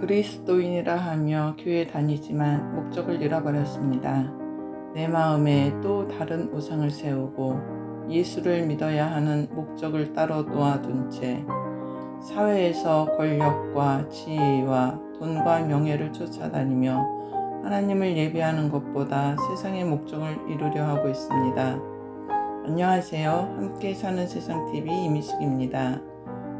그리스도인이라 하며 교회 다니지만 목적을 잃어버렸습니다. 내 마음에 또 다른 우상을 세우고 예수를 믿어야 하는 목적을 따로 놓아둔 채 사회에서 권력과 지위와 돈과 명예를 쫓아다니며 하나님을 예배하는 것보다 세상의 목적을 이루려 하고 있습니다. 안녕하세요. 함께 사는 세상 TV 이미숙입니다.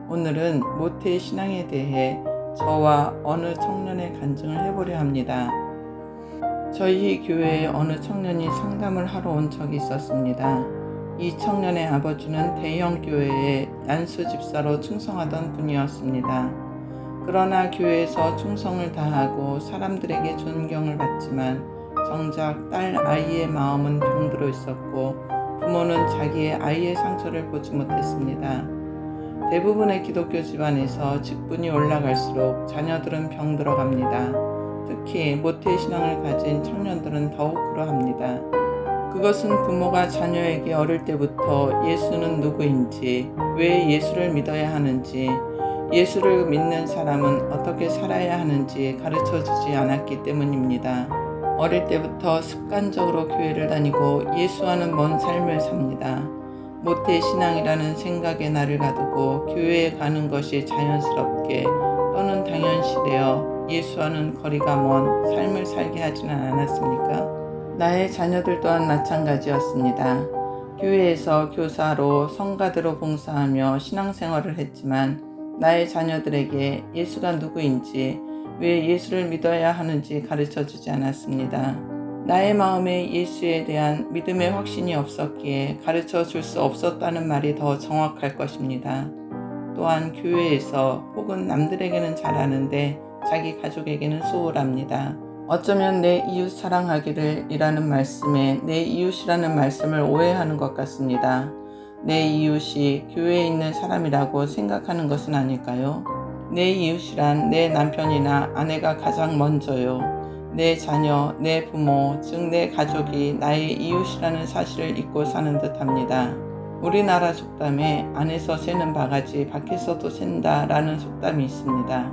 오늘은 모태 신앙에 대해 저와 어느 청년의 간증을 해보려 합니다. 저희 교회에 어느 청년이 상담을 하러 온 적이 있었습니다. 이 청년의 아버지는 대형 교회에 안수 집사로 충성하던 분이었습니다. 그러나 교회에서 충성을 다하고 사람들에게 존경을 받지만 정작 딸 아이의 마음은 병들어 있었고 부모는 자기의 아이의 상처를 보지 못했습니다. 대부분의 기독교 집안에서 직분이 올라갈수록 자녀들은 병들어 갑니다. 특히 모태 신앙을 가진 청년들은 더욱 그러합니다. 그것은 부모가 자녀에게 어릴 때부터 예수는 누구인지, 왜 예수를 믿어야 하는지, 예수를 믿는 사람은 어떻게 살아야 하는지 가르쳐 주지 않았기 때문입니다. 어릴 때부터 습관적으로 교회를 다니고 예수와는 먼 삶을 삽니다. 모태 신앙이라는 생각에 나를 가두고 교회에 가는 것이 자연스럽게 또는 당연시되어 예수와는 거리가 먼 삶을 살게 하지는 않았습니까? 나의 자녀들 또한 마찬가지였습니다. 교회에서 교사로 성가대로 봉사하며 신앙생활을 했지만 나의 자녀들에게 예수가 누구인지 왜 예수를 믿어야 하는지 가르쳐 주지 않았습니다. 나의 마음에 예수에 대한 믿음의 확신이 없었기에 가르쳐 줄 수 없었다는 말이 더 정확할 것입니다. 또한 교회에서 혹은 남들에게는 잘하는데 자기 가족에게는 소홀합니다. 어쩌면 내 이웃 사랑하기를 이라는 말씀에 내 이웃이라는 말씀을 오해하는 것 같습니다. 내 이웃이 교회에 있는 사람이라고 생각하는 것은 아닐까요? 내 이웃이란 내 남편이나 아내가 가장 먼저요. 내 자녀, 내 부모, 즉 내 가족이 나의 이웃이라는 사실을 잊고 사는 듯 합니다. 우리나라 속담에 안에서 새는 바가지 밖에서도 샌다라는 속담이 있습니다.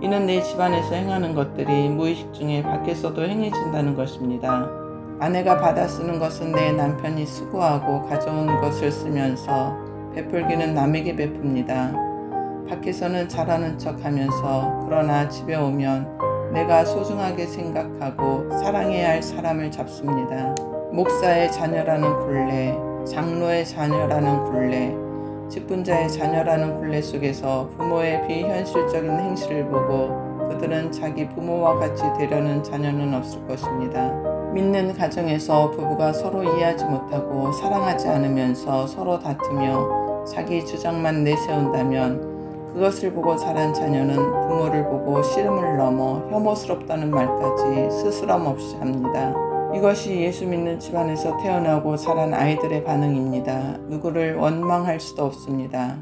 이는 내 집안에서 행하는 것들이 무의식 중에 밖에서도 행해진다는 것입니다. 아내가 받아 쓰는 것은 내 남편이 수고하고 가져온 것을 쓰면서 베풀기는 남에게 베풉니다. 밖에서는 잘하는 척 하면서 그러나 집에 오면 내가 소중하게 생각하고 사랑해야 할 사람을 잡습니다. 목사의 자녀라는 굴레, 장로의 자녀라는 굴레, 직분자의 자녀라는 굴레 속에서 부모의 비현실적인 행실을 보고 그들은 자기 부모와 같이 되려는 자녀는 없을 것입니다. 믿는 가정에서 부부가 서로 이해하지 못하고 사랑하지 않으면서 서로 다투며 자기 주장만 내세운다면 그것을 보고 자란 자녀는 부모를 보고 씨름을 넘어 혐오스럽다는 말까지 스스럼 없이 합니다. 이것이 예수 믿는 집안에서 태어나고 자란 아이들의 반응입니다. 누구를 원망할 수도 없습니다.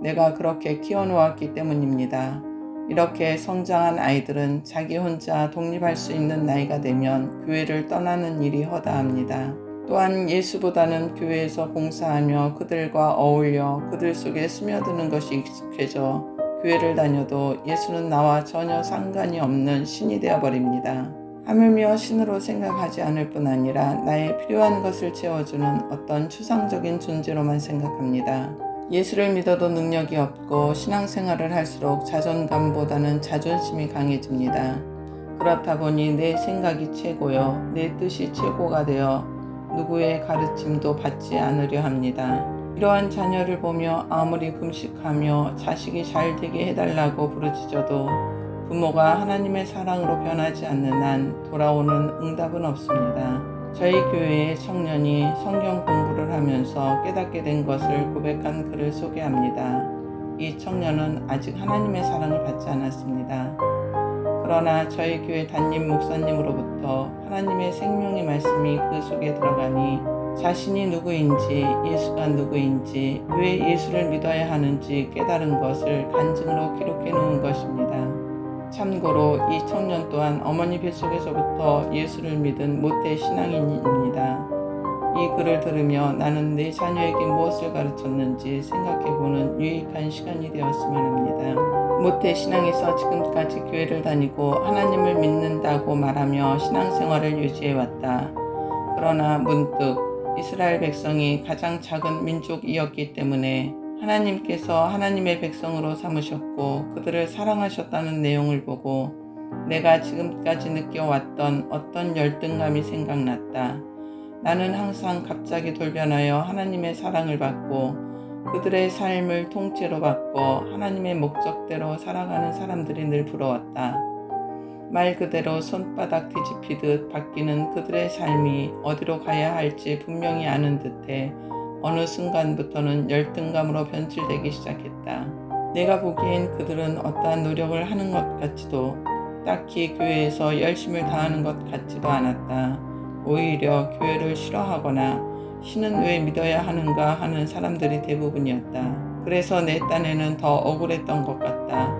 내가 그렇게 키워놓았기 때문입니다. 이렇게 성장한 아이들은 자기 혼자 독립할 수 있는 나이가 되면 교회를 떠나는 일이 허다합니다. 또한 예수보다는 교회에서 봉사하며 그들과 어울려 그들 속에 스며드는 것이 익숙해져 교회를 다녀도 예수는 나와 전혀 상관이 없는 신이 되어버립니다. 하물며 신으로 생각하지 않을 뿐 아니라 나의 필요한 것을 채워주는 어떤 추상적인 존재로만 생각합니다. 예수를 믿어도 능력이 없고 신앙생활을 할수록 자존감보다는 자존심이 강해집니다. 그렇다 보니 내 생각이 최고요, 내 뜻이 최고가 되어 누구의 가르침도 받지 않으려 합니다. 이러한 자녀를 보며 아무리 금식하며 자식이 잘 되게 해달라고 부르짖어도 부모가 하나님의 사랑으로 변하지 않는 한 돌아오는 응답은 없습니다. 저희 교회의 청년이 성경 공부를 하면서 깨닫게 된 것을 고백한 글을 소개합니다. 이 청년은 아직 하나님의 사랑을 받지 않았습니다. 그러나 저희 교회 담임 목사님으로부터 하나님의 생명의 말씀이 그 속에 들어가니 자신이 누구인지 예수가 누구인지 왜 예수를 믿어야 하는지 깨달은 것을 간증으로 기록해 놓은 것입니다. 참고로 이 청년 또한 어머니 뱃속에서부터 예수를 믿은 모태 신앙인입니다. 이 글을 들으며 나는 내 자녀에게 무엇을 가르쳤는지 생각해보는 유익한 시간이 되었으면 합니다. 모태 신앙에서 지금까지 교회를 다니고 하나님을 믿는다고 말하며 신앙생활을 유지해왔다. 그러나 문득 이스라엘 백성이 가장 작은 민족이었기 때문에 하나님께서 하나님의 백성으로 삼으셨고 그들을 사랑하셨다는 내용을 보고 내가 지금까지 느껴왔던 어떤 열등감이 생각났다. 나는 항상 갑자기 돌변하여 하나님의 사랑을 받고 그들의 삶을 통째로 받고 하나님의 목적대로 살아가는 사람들이 늘 부러웠다. 말 그대로 손바닥 뒤집히듯 바뀌는 그들의 삶이 어디로 가야 할지 분명히 아는 듯해 어느 순간부터는 열등감으로 변질되기 시작했다. 내가 보기엔 그들은 어떠한 노력을 하는 것 같지도 딱히 교회에서 열심을 다하는 것 같지도 않았다. 오히려 교회를 싫어하거나 신은 왜 믿어야 하는가 하는 사람들이 대부분이었다. 그래서 내 딴에는 더 억울했던 것 같다.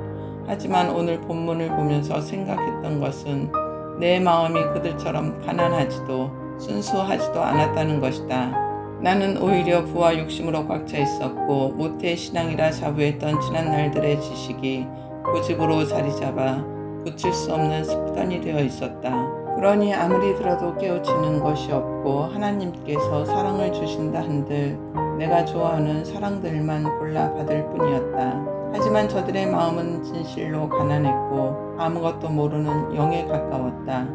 하지만 오늘 본문을 보면서 생각했던 것은 내 마음이 그들처럼 가난하지도 순수하지도 않았다는 것이다. 나는 오히려 부와 욕심으로 꽉 차 있었고 모태 신앙이라 자부했던 지난 날들의 지식이 고집으로 자리 잡아 고칠 수 없는 습관이 되어 있었다. 그러니 아무리 들어도 깨우치는 것이 없고 하나님께서 사랑을 주신다 한들 내가 좋아하는 사랑들만 골라 받을 뿐이었다. 하지만 저들의 마음은 진실로 가난했고 아무것도 모르는 영에 가까웠다.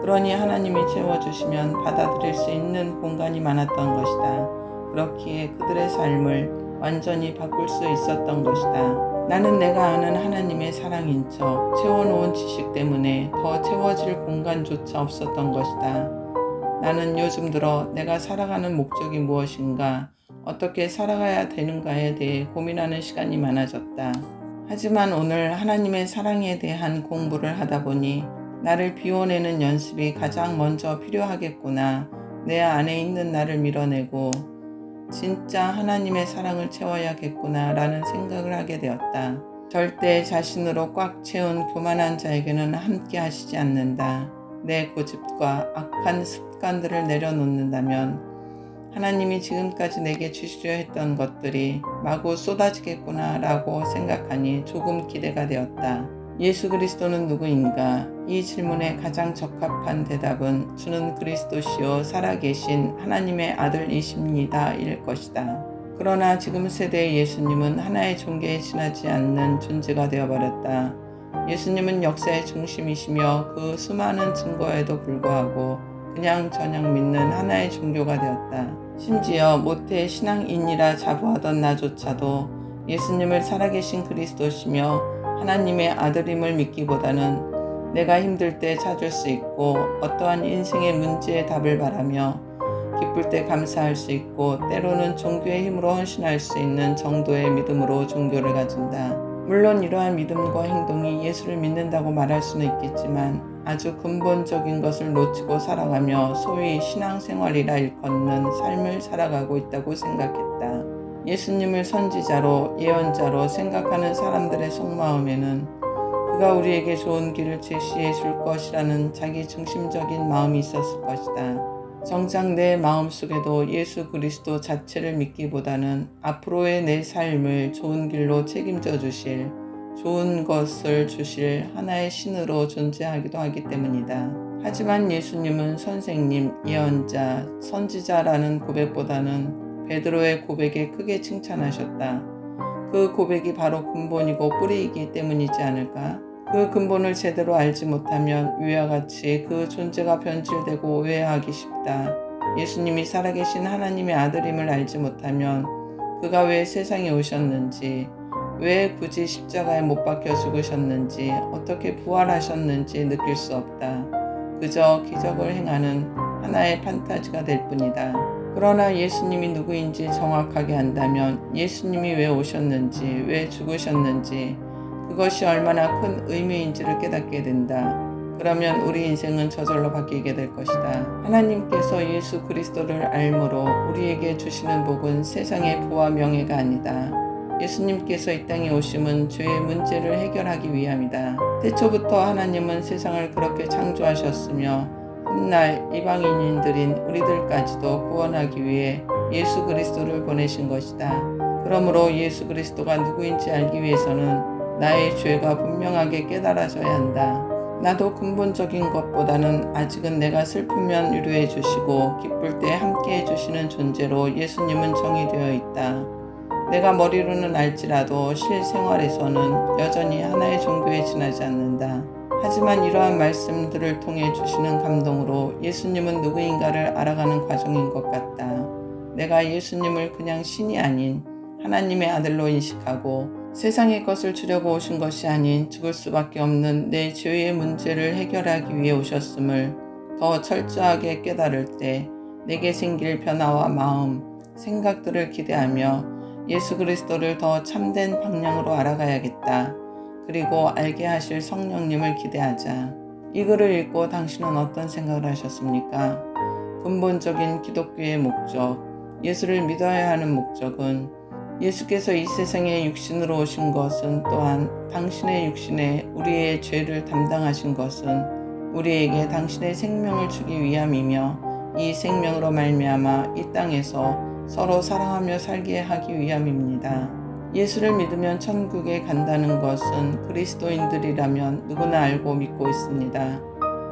그러니 하나님이 채워주시면 받아들일 수 있는 공간이 많았던 것이다. 그렇기에 그들의 삶을 완전히 바꿀 수 있었던 것이다. 나는 내가 아는 하나님의 사랑인 척 채워놓은 지식 때문에 더 채워질 공간조차 없었던 것이다. 나는 요즘 들어 내가 살아가는 목적이 무엇인가, 어떻게 살아가야 되는가에 대해 고민하는 시간이 많아졌다. 하지만 오늘 하나님의 사랑에 대한 공부를 하다 보니 나를 비워내는 연습이 가장 먼저 필요하겠구나. 내 안에 있는 나를 밀어내고 진짜 하나님의 사랑을 채워야겠구나 라는 생각을 하게 되었다. 절대 자신으로 꽉 채운 교만한 자에게는 함께 하시지 않는다. 내 고집과 악한 습관들을 내려놓는다면 하나님이 지금까지 내게 주시려 했던 것들이 마구 쏟아지겠구나 라고 생각하니 조금 기대가 되었다. 예수 그리스도는 누구인가? 이 질문에 가장 적합한 대답은 주는 그리스도시요 살아계신 하나님의 아들이십니다. 일 것이다. 그러나 지금 세대의 예수님은 하나의 종교에 지나지 않는 존재가 되어버렸다. 예수님은 역사의 중심이시며 그 수많은 증거에도 불구하고 그냥 저냥 믿는 하나의 종교가 되었다. 심지어 모태 신앙인이라 자부하던 나조차도 예수님을 살아계신 그리스도시며 하나님의 아들임을 믿기보다는 내가 힘들 때 찾을 수 있고 어떠한 인생의 문제에 답을 바라며 기쁠 때 감사할 수 있고 때로는 종교의 힘으로 헌신할 수 있는 정도의 믿음으로 종교를 가진다. 물론 이러한 믿음과 행동이 예수를 믿는다고 말할 수는 있겠지만 아주 근본적인 것을 놓치고 살아가며 소위 신앙생활이라 일컫는 삶을 살아가고 있다고 생각했다. 예수님을 선지자로 예언자로 생각하는 사람들의 속마음에는 그가 우리에게 좋은 길을 제시해 줄 것이라는 자기 중심적인 마음이 있었을 것이다. 정작 내 마음속에도 예수 그리스도 자체를 믿기보다는 앞으로의 내 삶을 좋은 길로 책임져 주실 좋은 것을 주실 하나의 신으로 존재하기도 하기 때문이다. 하지만 예수님은 선생님, 예언자, 선지자라는 고백보다는 베드로의 고백에 크게 칭찬하셨다. 그 고백이 바로 근본이고 뿌리이기 때문이지 않을까? 그 근본을 제대로 알지 못하면 위와 같이 그 존재가 변질되고 오해하기 쉽다. 예수님이 살아계신 하나님의 아들임을 알지 못하면 그가 왜 세상에 오셨는지, 왜 굳이 십자가에 못 박혀 죽으셨는지, 어떻게 부활하셨는지 느낄 수 없다. 그저 기적을 행하는 하나의 판타지가 될 뿐이다. 그러나 예수님이 누구인지 정확하게 안다면 예수님이 왜 오셨는지, 왜 죽으셨는지, 그것이 얼마나 큰 의미인지를 깨닫게 된다. 그러면 우리 인생은 저절로 바뀌게 될 것이다. 하나님께서 예수 그리스도를 알므로 우리에게 주시는 복은 세상의 부와 명예가 아니다. 예수님께서 이 땅에 오심은 죄의 문제를 해결하기 위함이다. 태초부터 하나님은 세상을 그렇게 창조하셨으며 훗날 이방인들인 우리들까지도 구원하기 위해 예수 그리스도를 보내신 것이다. 그러므로 예수 그리스도가 누구인지 알기 위해서는 나의 죄가 분명하게 깨달아져야 한다. 나도 근본적인 것보다는 아직은 내가 슬프면 위로해 주시고 기쁠 때 함께 해 주시는 존재로 예수님은 정의되어 있다. 내가 머리로는 알지라도 실생활에서는 여전히 하나의 종교에 지나지 않는다. 하지만 이러한 말씀들을 통해 주시는 감동으로 예수님은 누구인가를 알아가는 과정인 것 같다. 내가 예수님을 그냥 신이 아닌 하나님의 아들로 인식하고 세상의 것을 주려고 오신 것이 아닌 죽을 수밖에 없는 내 죄의 문제를 해결하기 위해 오셨음을 더 철저하게 깨달을 때 내게 생길 변화와 마음, 생각들을 기대하며 예수 그리스도를 더 참된 방향으로 알아가야겠다. 그리고 알게 하실 성령님을 기대하자. 이 글을 읽고 당신은 어떤 생각을 하셨습니까? 근본적인 기독교의 목적, 예수를 믿어야 하는 목적은 예수께서 이 세상에 육신으로 오신 것은 또한 당신의 육신에 우리의 죄를 담당하신 것은 우리에게 당신의 생명을 주기 위함이며 이 생명으로 말미암아 이 땅에서 서로 사랑하며 살게 하기 위함입니다. 예수를 믿으면 천국에 간다는 것은 그리스도인들이라면 누구나 알고 믿고 있습니다.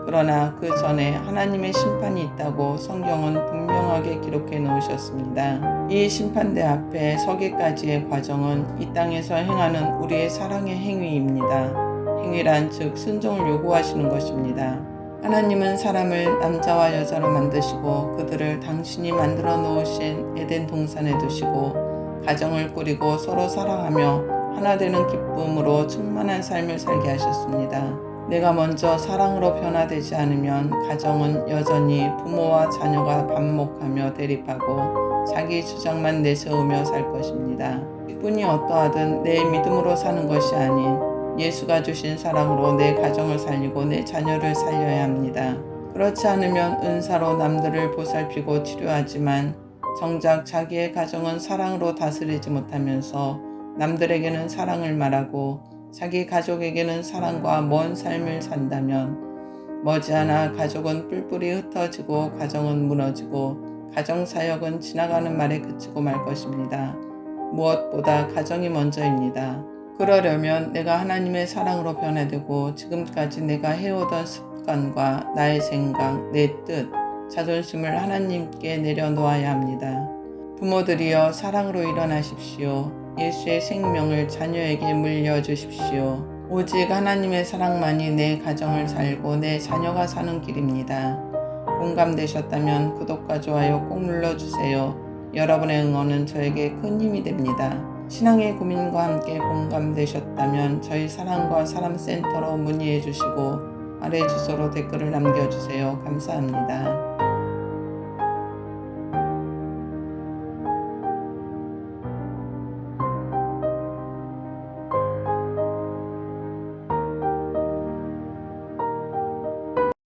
그러나 그 전에 하나님의 심판이 있다고 성경은 분명하게 기록해 놓으셨습니다. 이 심판대 앞에 서기까지의 과정은 이 땅에서 행하는 우리의 사랑의 행위입니다. 행위란 즉 순종을 요구하시는 것입니다. 하나님은 사람을 남자와 여자로 만드시고 그들을 당신이 만들어 놓으신 에덴 동산에 두시고 가정을 꾸리고 서로 사랑하며 하나 되는 기쁨으로 충만한 삶을 살게 하셨습니다. 내가 먼저 사랑으로 변화되지 않으면 가정은 여전히 부모와 자녀가 반목하며 대립하고 자기 주장만 내세우며 살 것입니다. 기분이 어떠하든 내 믿음으로 사는 것이 아닌 예수가 주신 사랑으로 내 가정을 살리고 내 자녀를 살려야 합니다. 그렇지 않으면 은사로 남들을 보살피고 치료하지만 정작 자기의 가정은 사랑으로 다스리지 못하면서 남들에게는 사랑을 말하고 자기 가족에게는 사랑과 먼 삶을 산다면 머지않아 가족은 뿔뿔이 흩어지고 가정은 무너지고 가정 사역은 지나가는 말에 그치고 말 것입니다. 무엇보다 가정이 먼저입니다. 그러려면 내가 하나님의 사랑으로 변화되고 지금까지 내가 해오던 습관과 나의 생각, 내 뜻, 자존심을 하나님께 내려놓아야 합니다. 부모들이여 사랑으로 일어나십시오. 예수의 생명을 자녀에게 물려주십시오. 오직 하나님의 사랑만이 내 가정을 살고 내 자녀가 사는 길입니다. 공감되셨다면 구독과 좋아요 꼭 눌러주세요. 여러분의 응원은 저에게 큰 힘이 됩니다. 신앙의 고민과 함께 공감되셨다면 저희 사랑과 사람센터로 문의해 주시고 아래 주소로 댓글을 남겨주세요. 감사합니다.